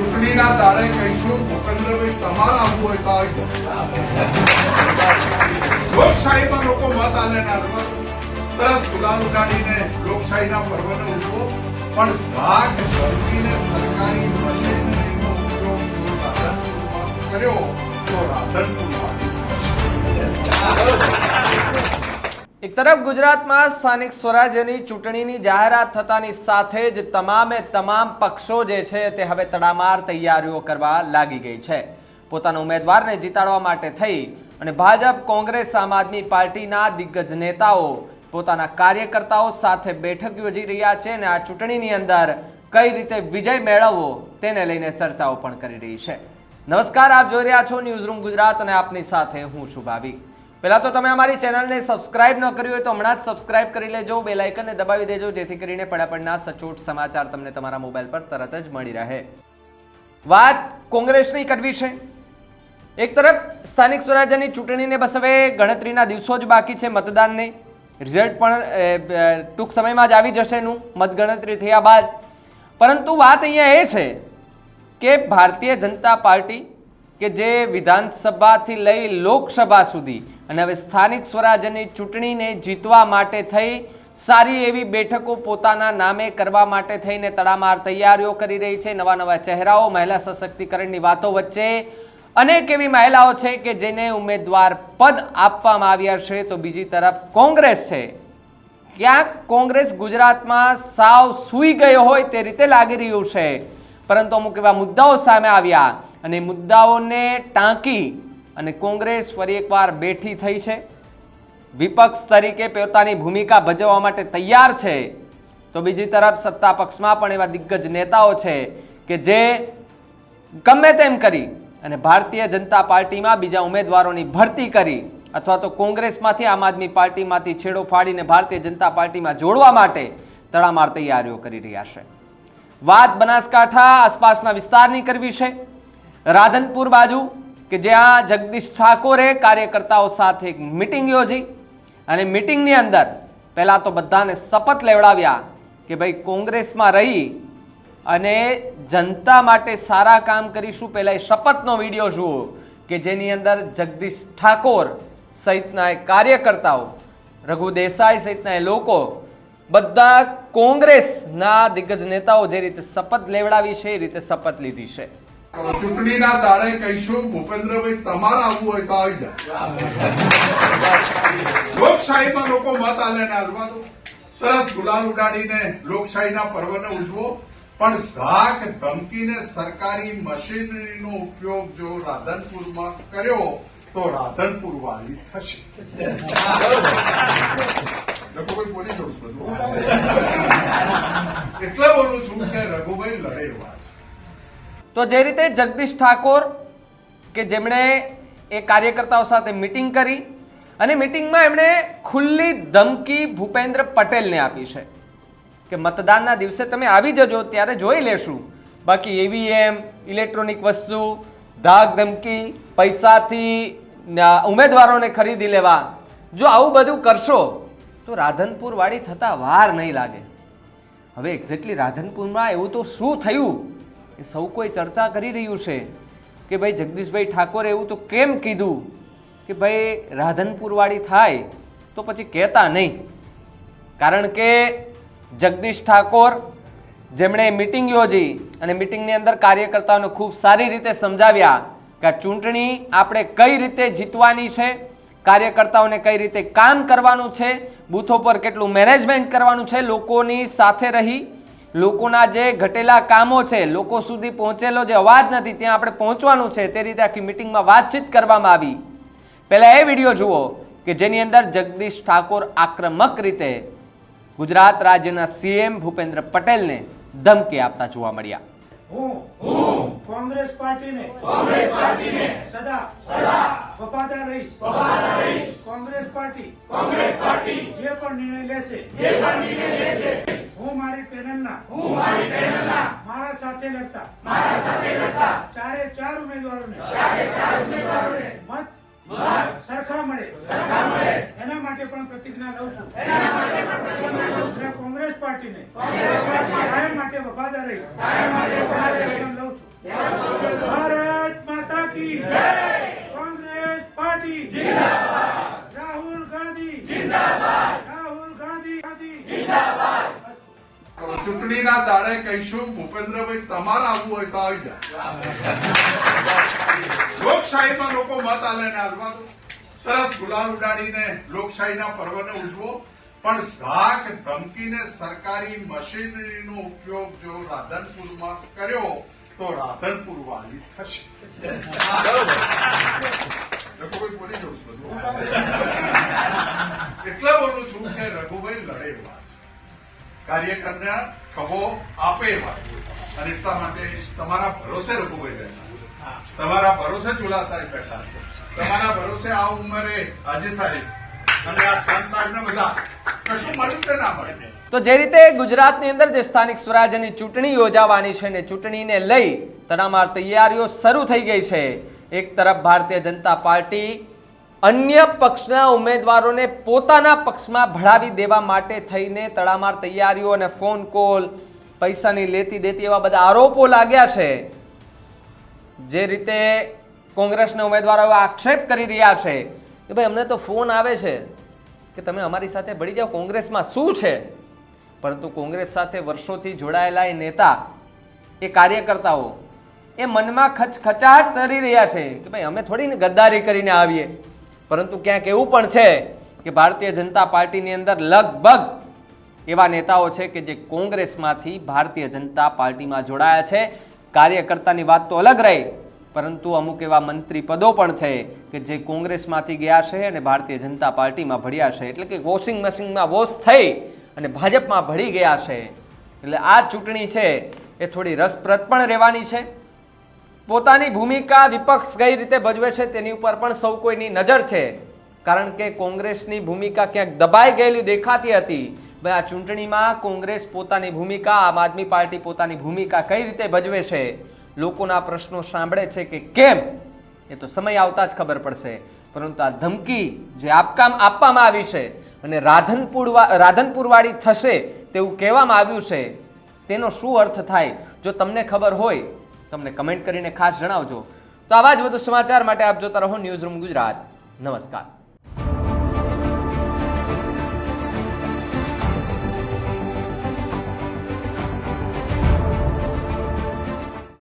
ચૂંટણીના દાડે કહીશું, ભૂપેન્દ્રભાઈ, તમારે આવવું હોય તો આવી લોકશાહીમાં લોકો મત આલે ના સરસ ગુલાલ ઉડાડીને લોકશાહીના પર્વને ઉઠવો પણ ભાગ જરૂરીને સરકારી તરફ ગુજરાતમાં સ્થાનિક સ્વરાજ્યની ચૂંટણીની જાહેરાત થતાની સાથે જ તમામે તમામ પક્ષો જે છે તે હવે તડામાર તૈયારીઓ કરવા લાગી ગઈ છે. પોતાના ઉમેદવારને જીતાડવા માટે થઈ અને ભાજપ, કોંગ્રેસ, આમ આદમી પાર્ટીના દિગ્ગજ નેતાઓ પોતાના કાર્યકર્તાઓ સાથે બેઠક યોજી રહ્યા છે અને આ ચૂંટણીની અંદર કઈ રીતે વિજય મેળવવો તેને લઈને ચર્ચાઓ પણ કરી રહી છે. નમસ્કાર, આપ જોઈ રહ્યા છો ન્યૂઝ રૂમ ગુજરાત અને આપની સાથે હું છું ભાવિક. પહેલા તો તમે અમારી ચેનલને સબસ્ક્રાઇબ ન કરી હોય તો હમણાં જ સબસ્ક્રાઇબ કરી લેજો બેલ આઇકનને દબાવી દેજો, જેથી કરીને પડાપડના સચોટ સમાચાર તમને તમારા મોબાઈલ પર તરત જ મળી રહે. વાત કોંગ્રેસની કરવી છે. એક તરફ સ્થાનિક સ્વરાજ્યની ચૂંટણીને બસ હવે ગણતરીના દિવસો જ બાકી છે મતદાનને. રિઝલ્ટ પણ ટૂંક સમયમાં જ આવી જશે એનું મતગણતરી થયા બાદ. પરંતુ વાત અહીંયા એ છે કે ભારતીય જનતા પાર્ટી કે જે વિધાનસભાથી લઈ લોકસભા સુધી અને હવે સ્થાનિક સ્વરાજ્યની ચૂંટણીને જીતવા માટે થઈ સારી એવી બેઠકો પોતાના નામે કરવા માટે થઈને તડામાર તૈયારીઓ કરી રહી છે, નવા નવા ચહેરાઓ, મહિલા સશક્તિકરણની વાતો વચ્ચે. અનેક એવી મહિલાઓ છે કે જેને ઉમેદવાર પદ આપવામાં આવ્યા છે, તો બીજી તરફ કોંગ્રેસ છે. ક્યાંક કોંગ્રેસ ગુજરાતમાં સાવ સૂઈ ગયો હોય તે રીતે લાગી રહ્યું છે. પરંતુ અમુક એવા મુદ્દાઓ સામે આવ્યા. અને મુદ્દાઓને ટાંકી અને કોંગ્રેસ ફરી એકવાર બેઠી થઈ છે. વિપક્ષ તરીકે પોતાની ભૂમિકા ભજવવા માટે તૈયાર છે. તો બીજી તરફ સત્તા પક્ષમાં પણ એવા દિગ્ગજ નેતાઓ છે કે જે ગમે તેમ કરી અને ભારતીય જનતા પાર્ટીમાં બીજા ઉમેદવારોની ભરતી કરી અથવા તો કોંગ્રેસમાંથી આમ આદમી પાર્ટીમાંથી છેડો ફાડીને ભારતીય જનતા પાર્ટીમાં જોડવા માટે તડામાર તૈયારીઓ કરી રહ્યા છે. વાત બનાસકાંઠા આસપાસના વિસ્તારની કરવી છે. રાધનપુર બાજુ, કે જ્યાં જગદીશ ઠાકોરે કાર્યકર્તાઓ સાથે એક મિટિંગ યોજી અને મિટિંગની અંદર પહેલાં તો બધાને શપથ લેવડાવ્યા કે ભાઈ કોંગ્રેસમાં રહી અને જનતા માટે સારા કામ કરીશું, પહેલાં એ શપથનો વીડિયો જુઓ કે જેની અંદર જગદીશ ઠાકોર સહિતના એ કાર્યકર્તાઓ, રઘુ દેસાઈ સહિતના એ લોકો, બધા કોંગ્રેસના દિગ્ગજ નેતાઓ જે રીતે શપથ લેવડાવી છે, એ રીતે શપથ લીધી છે. ચૂંટણીના દાડે કહીશું, ભૂપેન્દ્રભાઈ, તમારે આવવું હોય તો આવી જાય લોકશાહીમાં લોકો મત આલે ને અથવા દો. સરસ ગુલાલ ઉડાડીને લોકશાહીના પર્વને ઉજવો. પણ ધાક ધમકીને સરકારી મશીનરીનો ઉપયોગ જો રાધનપુરમાં કર્યો, તો રાધનપુર વાળી થશે. રઘુભાઈ બોલી છું બધું? એટલે બોલું છું કે રઘુભાઈ લડે છે તો જે રીતે જગદીશ ઠાકોર કે જેમણે એ કાર્યકર્તાઓ સાથે મિટિંગ કરી અને મિટિંગમાં એમણે ખુલ્લી ધમકી ભૂપેન્દ્ર પટેલને આપી છે કે મતદાનના દિવસે તમે આવી જજો, ત્યારે જોઈ લેશું. બાકી ઈવીએમ ઇલેક્ટ્રોનિક વસ્તુ, ધાક ધમકી, પૈસાથી ઉમેદવારોને ખરીદી લેવા. જો આવું બધું કરશો, તો રાધનપુરવાળી થતાં વાર નહીં લાગે. હવે એક્ઝેક્ટલી રાધનપુરમાં એવું તો શું થયું? એ સૌ કોઈ ચર્ચા કરી રહ્યું છે કે ભાઈ જગદીશભાઈ ઠાકોરે એવું તો કેમ કીધું કે ભાઈ રાધનપુરવાળી થાય તો પછી કહેતા નહીં. કારણ કે જગદીશ ઠાકોર જેમણે મિટિંગ યોજી અને મિટિંગની અંદર કાર્યકર્તાઓને ખૂબ સારી રીતે સમજાવ્યા કે ચૂંટણી આપણે કઈ રીતે જીતવાની છે, કાર્યકર્તાઓને કઈ રીતે કામ કરવાનું છે, બૂથો પર કેટલું મેનેજમેન્ટ કરવાનું છે, લોકોની સાથે રહી લોકોના જે ઘટેલા કામો છે લોકો સુધી પહોંચેલો જે અવાજ નથી ત્યાં આપણે પહોંચવાનું છે તે રીતે આખી મિટિંગમાં વાતચીત કરવામાં આવી. પહેલાં એ વીડિયો જુઓ કે જેની અંદર જગદીશ ઠાકોર આક્રમક રીતે ગુજરાત રાજ્યના સીએમ ભૂપેન્દ્ર પટેલને ધમકી આપતા જોવા મળ્યા. હું કોંગ્રેસ પાર્ટીને સદા વફાદાર રહીશ. કોંગ્રેસ પાર્ટી જે પણ નિર્ણય લેશે હું મારી પેનલના મારા સાથે લડતા. ચારે ચાર ઉમેદવારોને. મત સરખા મળે. એના માટે પણ પ્રતિજ્ઞા લઉં છું. કોંગ્રેસ પાર્ટીને ને માટે વફાદાર રહીશ એના માટે પણ લઉં છું ત્યારે કહીશું, ભૂપેન્દ્રભાઈ, તમારે આવવું હોય તો આવી જાય લોકશાહીમાં લોકો મત આલે ને હાલવા દો. સરસ ગુલાલ ઉડાડીને લોકશાહીના પર્વને ઉજવો. પણ ધાક ધમકીને સરકારી મશીનરીનો ઉપયોગ જો રાધનપુરમાં કર્યો, તો રાધનપુર વાલી થશે રઘુભાઈ બોલી જવું છું બધું એટલે બોલું છું કે રઘુભાઈ લડે એવા છે કાર્યકરને ખભો આપે એવા અને એટલા માટે તમારા ભરોસે રઘુભાઈ બેઠા તમારા ભરોસે ચુલા સાહેબ બેઠા તમારા ભરોસે આ ઉંમરે હાજી સાહેબ અને આ ખાન સાહેબ ને બધા કશું મળ્યું કે ના મળે. તો જે રીતે ગુજરાતની અંદર જે સ્થાનિક સ્વરાજ્યની ચૂંટણી યોજાવાની છે ને ચૂંટણીને લઈ તડામાર તૈયારીઓ શરૂ થઈ ગઈ છે. એક તરફ ભારતીય જનતા પાર્ટી અન્ય પક્ષના ઉમેદવારોને પોતાના પક્ષમાં ભળાવી દેવા માટે થઈને તડામાર તૈયારીઓ અને ફોન કોલ, પૈસાની લેતી દેતી એવા બધા આરોપો લાગ્યા છે. જે રીતે કોંગ્રેસના ઉમેદવારો આક્ષેપ કરી રહ્યા છે કે ભાઈ, અમને તો ફોન આવે છે કે તમે અમારી સાથે ભળી જાઓ, કોંગ્રેસમાં શું છે? પરંતુ કોંગ્રેસ સાથે વર્ષોથી જોડાયેલા એ નેતા, એ કાર્યકર્તાઓ, એ મનમાં ખચખચાટ કરી રહ્યા છે કે ભાઈ, અમે થોડીને ગદ્દારી કરીને આવીએ. પરંતુ ક્યાંક એવું પણ છે કે ભારતીય જનતા પાર્ટીની અંદર લગભગ એવા નેતાઓ છે કે જે કોંગ્રેસમાંથી ભારતીય જનતા પાર્ટીમાં જોડાયા છે. કાર્યકર્તાની વાત તો અલગ રહી, પરંતુ અમુક એવા મંત્રી પદો પણ છે કે જે કોંગ્રેસમાંથી ગયા છે અને ભારતીય જનતા પાર્ટીમાં ભળ્યા છે. એટલે કે વોશિંગ મશીનમાં વોશ થઈ અને ભાજપમાં ભળી ગયા છે. એટલે આ ચૂંટણી છે એ થોડી રસપ્રદ પણ રહેવાની છે. પોતાની ભૂમિકા વિપક્ષ કઈ રીતે ભજવે છે તેની ઉપર પણ સૌ કોઈની નજર છે. કારણ કે કોંગ્રેસની ભૂમિકા ક્યાંક દબાઈ ગયેલી દેખાતી હતી. ભાઈ, આ ચૂંટણીમાં કોંગ્રેસ પોતાની ભૂમિકા, આમ આદમી પાર્ટી પોતાની ભૂમિકા કઈ રીતે ભજવે છે? લોકોના પ્રશ્નો સાંભળે છે કે કેમ? એ તો સમય આવતા જ ખબર પડશે. પરંતુ આ ધમકી જે આપકામ આપવામાં આવી છે અને રાધનપુર રાધનપુરવાળી થશે તેવું કહેવામાં આવ્યું છે, તેનો શું અર્થ થાય? જો તમને ખબર હોય તમને કમેન્ટ કરીને ખાસ જણાવજો. તો આવા જ વધુ સમાચાર માટે આપ જોતા રહો ન્યૂઝ રૂમ ગુજરાત. નમસ્કાર.